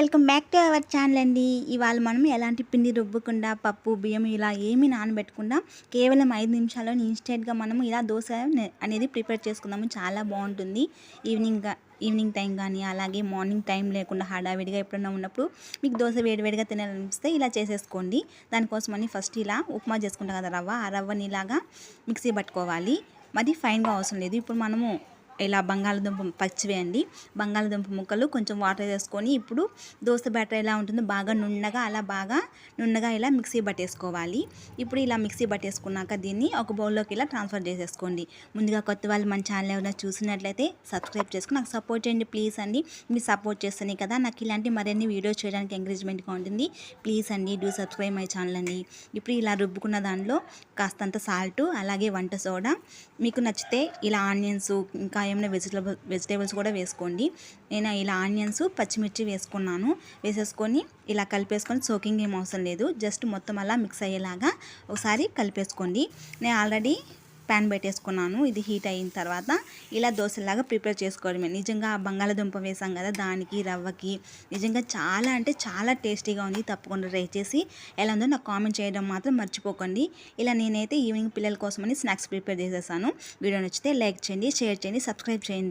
Welcome back to our channel అండి. ఇవాళ మనం ఎలాంటి పిండి రుబ్బకుండా పప్పు బియ్యం ఇలా ఏమీ నానబెట్టకుండా కేవలం ఐదు నిమిషాల్లో ఇన్స్టెంట్గా మనము ఇలా దోశ అనేది ప్రిపేర్ చేసుకుందాము. చాలా బాగుంటుంది. ఈవినింగ్ ఈవినింగ్ టైం కానీ అలాగే మార్నింగ్ టైం లేకుండా హడావిడిగా ఎప్పుడన్నా ఉన్నప్పుడు మీకు దోశ వేడివేడిగా తినాలనిపిస్తే ఇలా చేసేసుకోండి. దానికోసమని ఫస్ట్ ఇలా ఉప్మా చేసుకుంటాం కదా రవ్వ. ఆ రవ్వని ఇలాగా మిక్సీ పట్టుకోవాలి. మరి ఫైన్గా అవసరం లేదు. ఇప్పుడు మనము ఇలా బంగాళదుంప పచ్చివేయండి బంగాళదుంప ముక్కలు కొంచెం వాటర్ వేసుకొని ఇప్పుడు దోశ బ్యాటర్ ఎలా ఉంటుందో బాగా నున్నగా అలా బాగా నున్నగా ఇలా మిక్సీ పట్టేసుకోవాలి. ఇప్పుడు ఇలా మిక్సీ పట్టేసుకున్నాక దీన్ని ఒక బౌల్లోకి ఇలా ట్రాన్స్ఫర్ చేసేసుకోండి. ముందుగా కొత్త వాళ్ళు మన ఛానల్ ఏమైనా చూసినట్లయితే సబ్స్క్రైబ్ చేసుకుని నాకు సపోర్ట్ చేయండి ప్లీజ్ అండి. మీరు సపోర్ట్ చేస్తేనే కదా నాకు ఇలాంటి మరిన్ని వీడియోస్ చేయడానికి ఎంకరేజ్మెంట్గా ఉంటుంది. ప్లీజ్ అండి డూ సబ్స్క్రైబ్ మై ఛానల్ అండి. ఇప్పుడు ఇలా రుబ్బుకున్న దానిలో కాస్తంత సాల్ట్ అలాగే వంట సోడా. మీకు నచ్చితే ఇలా ఆనియన్స్ ఇంకా ఏమైనా వెజిటబుల్ వెజిటేబుల్స్ కూడా వేసుకోండి. నేను ఇలా ఆనియన్స్ పచ్చిమిర్చి వేసుకున్నాను. వేసేసుకొని ఇలా కలిపేసుకొని సోకింగ్ ఏం అవసరం లేదు. జస్ట్ మొత్తం అలా మిక్స్ అయ్యేలాగా ఒకసారి కలిపేసుకోండి. నేను ఆల్రెడీ ప్యాన్ పెట్టేసుకున్నాను. ఇది హీట్ అయిన తర్వాత ఇలా దోశలాగా ప్రిపేర్ చేసుకోవడమే. నిజంగా ఆ బంగాళదుంప వేసాం కదా దానికి రవ్వకి. నిజంగా చాలా అంటే చాలా టేస్టీగా ఉంది. తప్పకుండా ట్రై చేసి ఎలా ఉందో నాకు కామెంట్ చేయడం మాత్రం మర్చిపోకండి. ఇలా నేనైతే ఈవినింగ్ పిల్లల కోసమని స్నాక్స్ ప్రిపేర్ చేసేసాను. వీడియో నచ్చితే లైక్ చేయండి షేర్ చేయండి సబ్స్క్రైబ్ చేయండి.